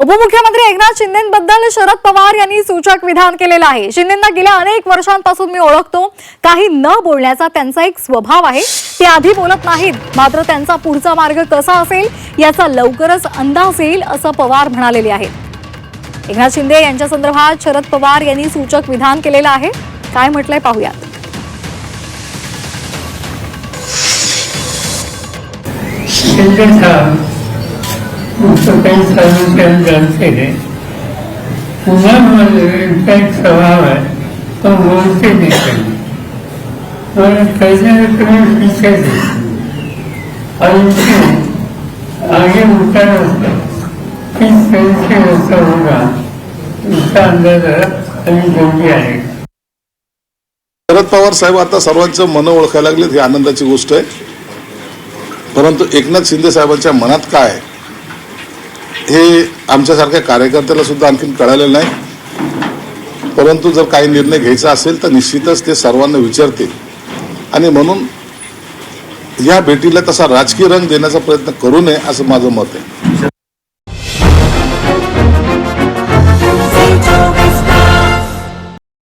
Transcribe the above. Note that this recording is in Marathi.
उपमुख्यमंत्री एकनाथ शिंदेबद्दल शरद पवार यांनी सूचक विधान केलेलं आहे. शिंदेना गेल्या अनेक वर्षांपासून मी ओळखतो. काही न बोलण्याचा त्यांचा एक स्वभाव आहे. ते आधी बोलत नाहीत. मात्र त्यांचा पुढचा मार्ग कसा असेल याचा लवकरच अंदाज येईल असं पवार म्हणालेले आहेत. एकनाथ शिंदे यांच्या संदर्भात शरद पवार यांनी सूचक विधान केलेलं आहे. काय म्हटलंय पाहूयात. शिंदे साहब मुझको कई सालों से हम जानते स्वभाव आहे तो बोलते नाही कहीं और कहने में आगे उनका होगा शरद पवार साहेब आता सर्वांचं मन ओळखायला लागलेत ही आनंदाची गोष्ट आहे. परंतु एकनाथ शिंदे साहेबांच्या मनात काय आहे, हे आमच्यासारख्या कार्यकर्त्याला सुद्धा आणखीन कळालेलं नाही. परंतु जर काही निर्णय घ्यायचा असेल तर निश्चितच ते सर्वांना विचारतील. आणि म्हणून या भेटीला तसा राजकीय रंग देण्याचा प्रयत्न करू नये असं माझं मत आहे.